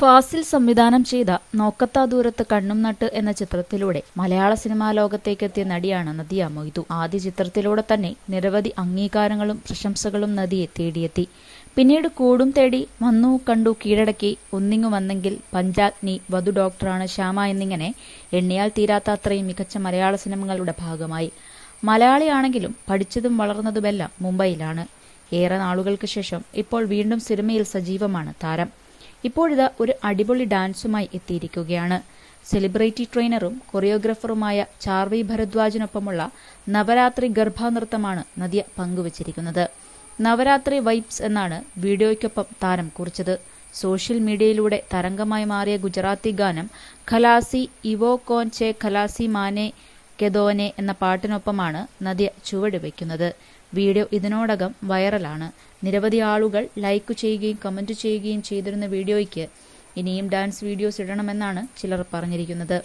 ഫാസിൽ സംവിധാനം ചെയ്ത നോക്കത്താ ദൂരത്ത് കണ്ണും നട്ട് എന്ന ചിത്രത്തിലൂടെ മലയാള സിനിമാ ലോകത്തേക്കെത്തിയ നടിയാണ് നദിയ മൊയ്തു. ആദ്യ ചിത്രത്തിലൂടെ തന്നെ നിരവധി അംഗീകാരങ്ങളും പ്രശംസകളും നദിയെ തേടിയെത്തി. പിന്നീട് കൂടും തേടി വന്നു കണ്ടു കീഴടക്കി ഒന്നിങ്ങു വന്നെങ്കിൽ പഞ്ചാഗ്നി വധു ഡോക്ടറാണ് ശ്യാമ എന്നിങ്ങനെ എണ്ണിയാൽ തീരാത്ത അത്രയും മികച്ച മലയാള സിനിമകളുടെ ഭാഗമായി. മലയാളിയാണെങ്കിലും പഠിച്ചതും വളർന്നതുമെല്ലാം മുംബൈയിലാണ്. ഏറെ നാളുകൾക്ക് ശേഷം ഇപ്പോൾ വീണ്ടും സിനിമയിൽ സജീവമാണ് താരം. ഇപ്പോഴിത് ഒരു അടിപൊളി ഡാൻസുമായി എത്തിയിരിക്കുകയാണ്. സെലിബ്രിറ്റി ട്രെയിനറും കൊറിയോഗ്രാഫറുമായ ചാർവി ഭരദ്വാജിനൊപ്പമുള്ള നവരാത്രി ഗർഭാനൃത്തമാണ് നദിയ പങ്കുവച്ചിരിക്കുന്നത്. നവരാത്രി വൈബ്സ് എന്നാണ് വീഡിയോയ്ക്കൊപ്പം താരം കുറിച്ചത്. സോഷ്യൽ മീഡിയയിലൂടെ തരംഗമായി മാറിയ ഗുജറാത്തി ഗാനം ഖലാസി ഇവോ കോൻ ചെ ഖലാസി മാനെ കെദോനെ എന്ന പാട്ടിനൊപ്പമാണ് നദിയ ചുവടുവെക്കുന്നത്. വീഡിയോ ഇതിനോടകം വൈറലാണ്. നിരവധി ആളുകൾ ലൈക്ക് ചെയ്യുകയും കമന്റ് ചെയ്യുകയും ചെയ്തിരുന്ന വീഡിയോയ്ക്ക് ഇനിയും ഡാൻസ് വീഡിയോസ് ഇടണമെന്നാണ് ചിലർ പറഞ്ഞിരിക്കുന്നത്.